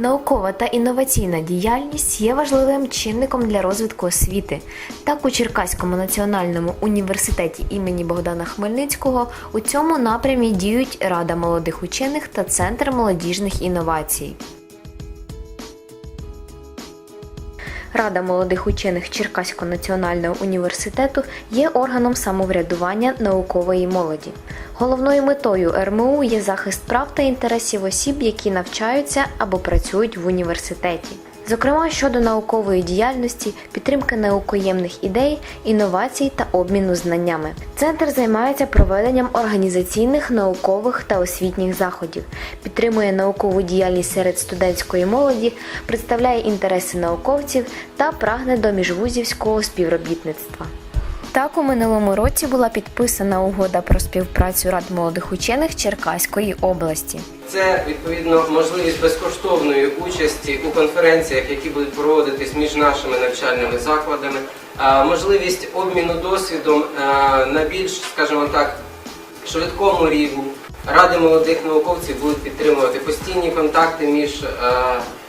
Наукова та інноваційна діяльність є важливим чинником для розвитку освіти. Так, у Черкаському національному університеті імені Богдана Хмельницького у цьому напрямі діють Рада молодих учених та Центр молодіжних інновацій. Рада молодих учених Черкаського національного університету є органом самоврядування наукової молоді. Головною метою РМУ є захист прав та інтересів осіб, які навчаються або працюють в університеті. Зокрема, щодо наукової діяльності, підтримки наукоємних ідей, інновацій та обміну знаннями. Центр займається проведенням організаційних, наукових та освітніх заходів, підтримує наукову діяльність серед студентської молоді, представляє інтереси науковців та прагне до міжвузівського співробітництва. Так, у минулому році була підписана угода про співпрацю рад молодих учених Черкаської області. Це відповідно можливість безкоштовної участі у конференціях, які будуть проводитись між нашими навчальними закладами, можливість обміну досвідом на більш, скажімо так, швидкому рівні. Ради молодих науковців будуть підтримувати постійні контакти між е,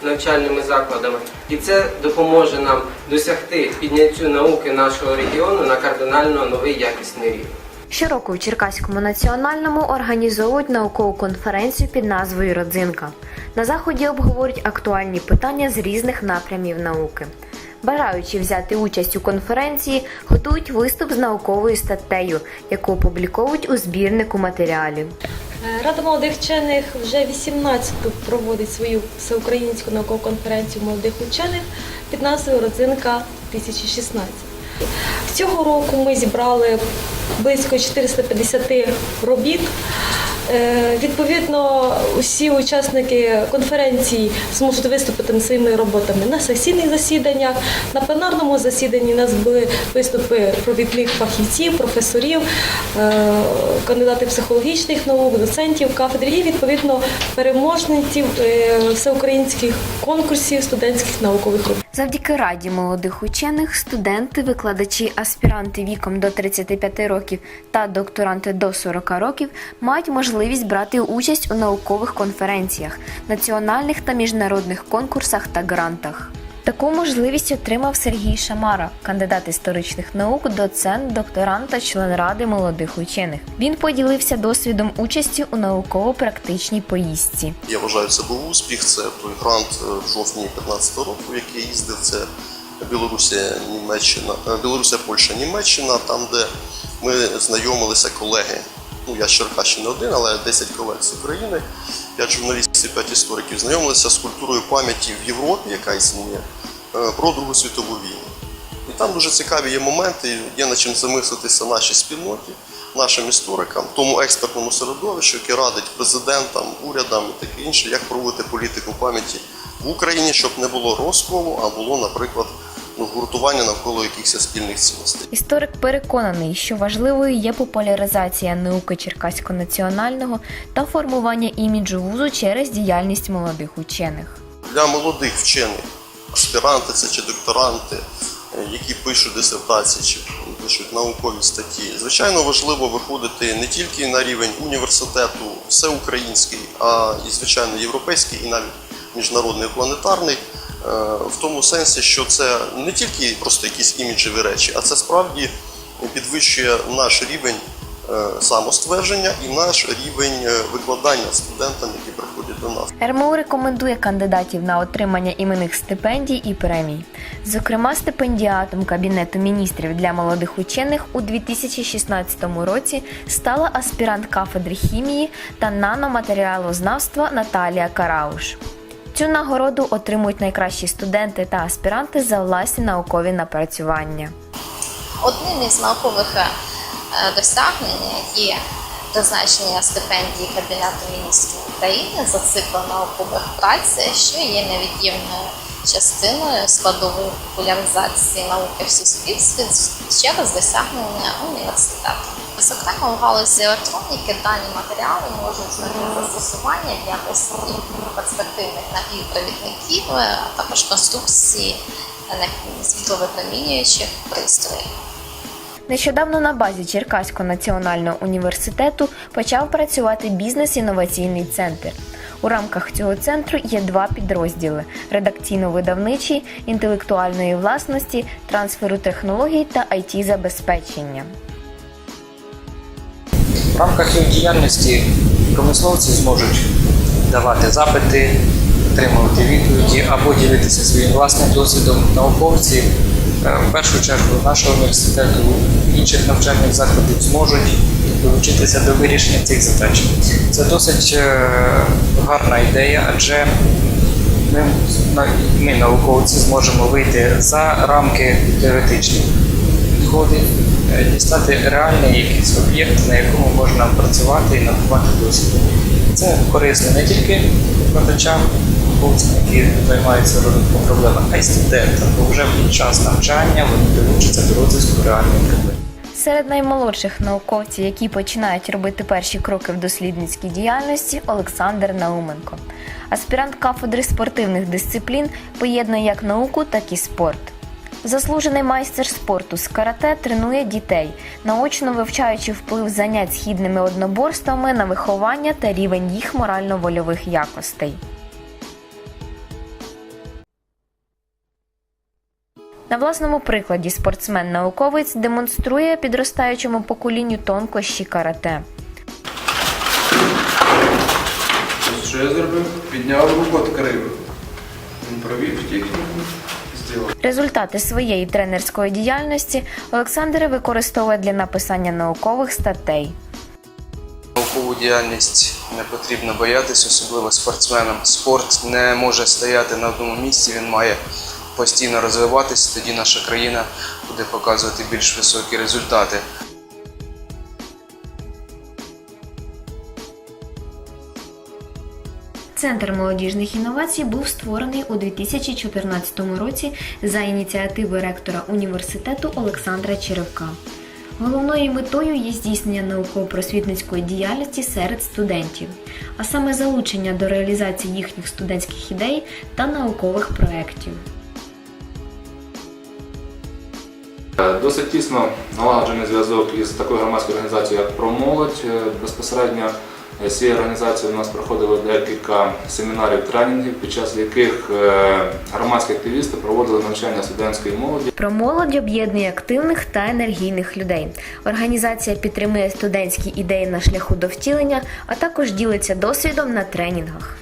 навчальними закладами, і це допоможе нам досягти підняттю науки нашого регіону на кардинально новий якісний рівень. Щороку в Черкаському національному організовують наукову конференцію під назвою Родзинка. На заході обговорюють актуальні питання з різних напрямів науки. Бажаючи взяти участь у конференції, готують виступ з науковою статтею, яку опубліковують у збірнику матеріалів. Е, Рада молодих вчених вже 18-ту проводить свою всеукраїнську наукову конференцію молодих учених під назвою Родзинка 2016. Цього року ми зібрали близько 450 робіт. Е, Відповідно, усі учасники конференції зможуть виступити над своїми роботами на сесійних засіданнях. На пленарному засіданні у нас були виступи провідних фахівців, професорів, е, кандидатів психологічних наук, доцентів кафедри і відповідно переможниців е, всеукраїнських конкурсів студентських наукових робіт. Завдяки раді молодих учених студенти, викладачі, аспіранти віком до 35 років та докторанти до 40 років мають можливість брати участь у наукових конференціях, національних та міжнародних конкурсах та грантах. Таку можливість отримав Сергій Шамара, кандидат історичних наук, доцент, докторант та член ради молодих учених. Він поділився досвідом участі у науково-практичній поїздці. Я вважаю, це був успіх. Це той грант е, в жовтні 2015 року, який їздив. Це Білорусія, Німеччина, е, Білорусія, Польща, Німеччина, там, де ми знайомилися колеги. Ну, я з Черкащини один, але 10 колег з України, 5 журналістів, 5 істориків знайомилися з культурою пам'яті в Європі, яка існує, е, про Другу світову війну. І там дуже цікаві є моменти, є над чим замислитися нашій спільноті, нашим історикам, тому експертному середовищу, яке радить президентам, урядам і таке інше, як проводити політику пам'яті в Україні, щоб не було розколу, а було, наприклад, гуртування навколо якихось спільних цінностей. Історик переконаний, що важливою є популяризація науки Черкаського національного та формування іміджу вузу через діяльність молодих учених. Для молодих вчених, аспіранти це чи докторанти, е, які пишуть дисертації чи пишуть наукові статті, звичайно важливо виходити не тільки на рівень університету, всеукраїнський, а і звичайно європейський, і навіть міжнародний планетарний. Е, В тому сенсі, що це не тільки просто якісь іміджеві речі, а це справді підвищує наш рівень е, самоствердження і наш рівень е, викладання студентам, які приходять до нас. РМУ рекомендує кандидатів на отримання іменних стипендій і премій. Зокрема, стипендіатом Кабінету міністрів для молодих учених у 2016 році стала аспірант кафедри хімії та наноматеріалознавства Наталія Карауш. Цю нагороду отримують найкращі студенти та аспіранти за власні наукові напрацювання. Одним із наукових е, досягнень є дозначення стипендії Кабінету міністрів України за циклом наукових праць, що є невід'ємною частиною складової популяризації науки в суспільстві через досягнення університету. Зокрема, у галузі електроніки дані матеріали можуть знайти застосування для дослідів перспективних напівпровідників, а також конструкції е, світловипромінюючих пристроїв. Нещодавно на базі Черкаського національного університету почав працювати бізнес-інноваційний центр. У рамках цього центру є два підрозділи: редакційно-видавничий, інтелектуальної власності, трансферу технологій та it забезпечення. В рамках їх діяльності промисловці зможуть давати запити, отримувати відповіді або ділитися своїм власним досвідом. Науковці в першу чергу нашого університету інших навчальних закладів зможуть долучитися до вирішення цих задач. Це досить е, гарна ідея, адже ми, ми, науковці, зможемо вийти за рамки теоретичних підходів, е, дістати реальний якийсь об'єкт, на якому можна працювати і набувати досвіду. Це корисно не тільки викладачам, науковцям, які займаються розвитком проблем, а й студентам, бо вже під час навчання вони долучаться до розвитку реальних проблем. Серед наймолодших науковців, які починають робити перші кроки в дослідницькій діяльності, Олександр Науменко. Аспірант кафедри спортивних дисциплін поєднує як науку, так і спорт. Заслужений майстер спорту з карате тренує дітей, наочно вивчаючи вплив занять східними одноборствами на виховання та рівень їх морально-вольових якостей. На власному прикладі спортсмен-науковець демонструє підростаючому поколінню тонкощі карате. Що я зробив? Підняв руку, відкрив. Він провів техніку. Результати своєї тренерської діяльності Олександр використовує для написання наукових статей. Наукову діяльність не потрібно боятися, особливо спортсменам. Спорт не може стояти на одному місці, він має постійно розвиватися, тоді наша країна буде показувати більш високі результати. Центр молодіжних інновацій був створений у 2014 році за ініціативи ректора університету Олександра Черевка. Головною метою є здійснення науково-просвітницької діяльності серед студентів, а саме залучення до реалізації їхніх студентських ідей та наукових проєктів. Досить тісно налагоджений зв'язок із такою громадською організацією, як «Промолодь». Е, Безпосередньо з цією організацією у нас проходило декілька семінарів, тренінгів, під час яких е, громадські активісти проводили навчання студентської молоді. Про молодь об'єднує активних та енергійних людей. Організація підтримує студентські ідеї на шляху до втілення, а також ділиться досвідом на тренінгах.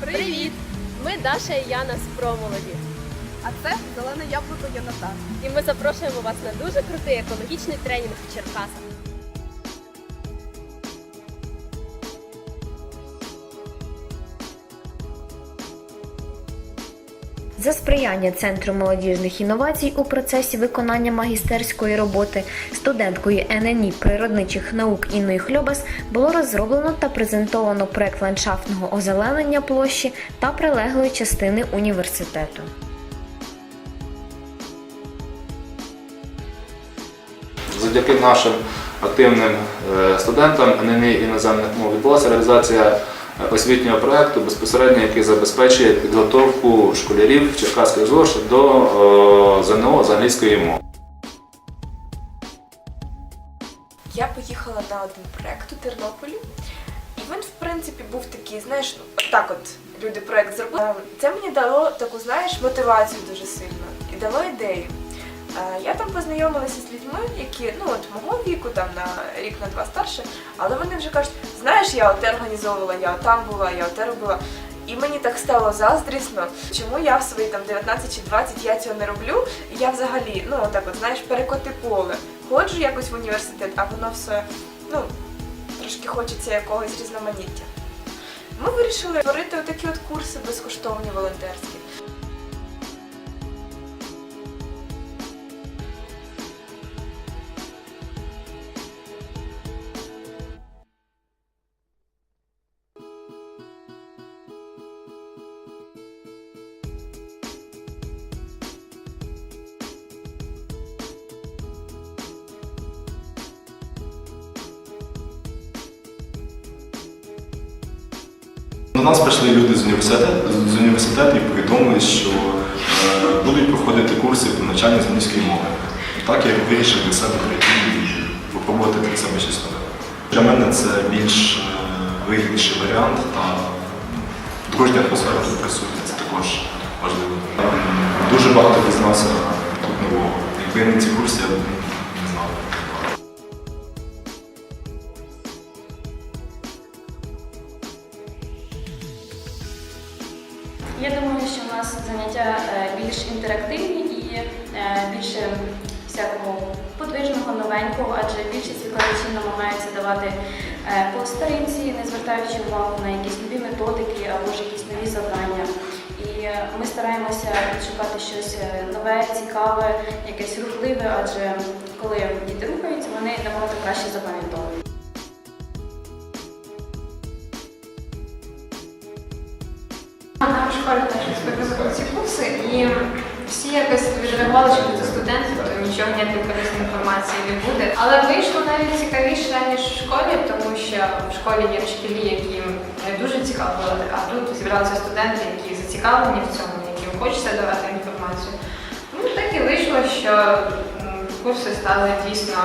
Привіт! Ми Даша і Яна з Промолоді. А це зелене яблуко Єнота. І ми запрошуємо вас на дуже крутий екологічний тренінг в Черкасах. За сприяння Центру молодіжних інновацій у процесі виконання магістерської роботи студенткою ННІ природничих наук Інною Хльобас було розроблено та презентовано проект ландшафтного озеленення площі та прилеглої частини університету. Завдяки нашим активним е, студентам ННІ іноземних мов відбулася реалізація е, освітнього проєкту, безпосередньо який забезпечує підготовку школярів Черкаської ЗОЖ до е, ЗНО з англійської мови. Я поїхала на один проект у Тернополі, і він, в принципі, був такий, знаєш, ну, так от люди проект зробили. Це мені дало таку, знаєш, мотивацію дуже сильно і дало ідею. Я там познайомилася з людьми, які ну от мого віку, там на рік на два старше, але вони вже кажуть, знаєш, я оте організовувала, я там була, я оте робила. І мені так стало заздрісно, чому я в свої там 19 чи 20 я цього не роблю. І я взагалі, ну отак от знаєш, перекоти поле. Ходжу якось в університет, а воно все, ну, трошки хочеться якогось різноманіття. Ми вирішили створити отакі от курси безкоштовні волонтерські. Нас прийшли люди з університету, з університету і повідомили, що е, будуть проходити курси по навчанню з англійської мови. Так я вирішив для себе прийти і попробувати для себе щось нове. Для мене це більш е, вигідніший варіант та дружня атмосфера тут присутня, це також важливо. Дуже багато дізнався тут нового. Якби не ці курси, я звертаючи увагу на якісь нові методики або ж якісь нові завдання. І ми стараємося шукати щось е, нове, цікаве, якесь рухливе, адже коли діти рухаються, вони набагато краще запам'ятовують. Нам в школі теж розповіли ці курси, і всі якось відреагували, що це студенти, то нічого ніякої корисної інформації не буде. Але вийшло навіть цікавіше, ніж в школі, тому що в школі є вчителі, які не дуже цікаво, а тут зібралися студенти, які зацікавлені в цьому, яким хочеться давати інформацію. Ну так і вийшло, що курси стали дійсно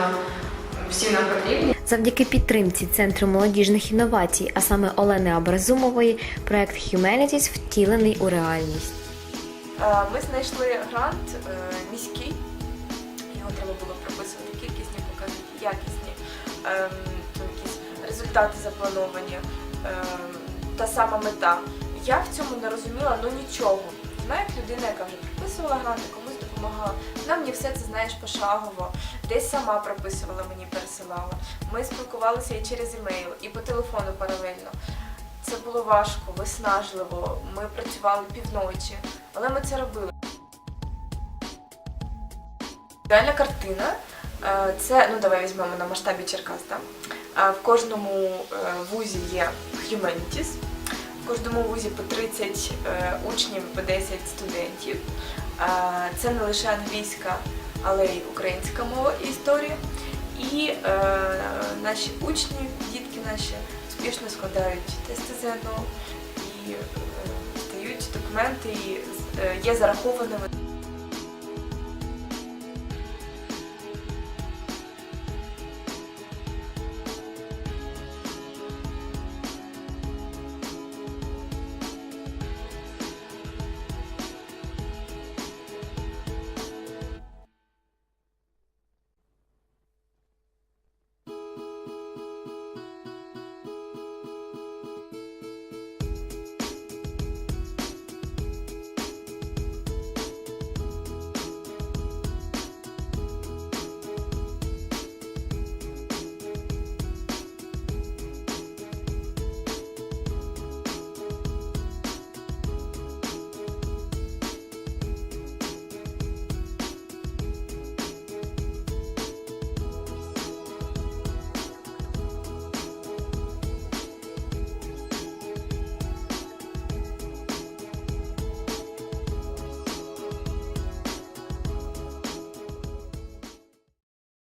всім нам потрібні. Завдяки підтримці Центру молодіжних інновацій, а саме Олени Абразумової, проект Humanities втілений у реальність. Е, Ми знайшли грант е, міський, його треба було прописувати кількісні показники, якісні, ем, якісь результати заплановані, ем, та сама мета. Я в цьому не розуміла ну нічого. Знаю, як людина, яка вже прописувала гранти, комусь допомагала. Вона мені все це знаєш пошагово, десь сама прописувала, мені пересилала. Ми спілкувалися і через емейл, і по телефону паралельно. Це було важко, виснажливо. Ми працювали півночі, але ми це робили. Ідеальна картина. е, Це, ну давай візьмемо на масштабі Черкас. Да? Е, В кожному е, вузі є Humanities, в кожному вузі по 30 е, учнів, по 10 студентів. Це не лише англійська, але й українська мова і історія. І наші учні, дітки наші успішно складають тести ЗНО і здають документи і є зарахованими.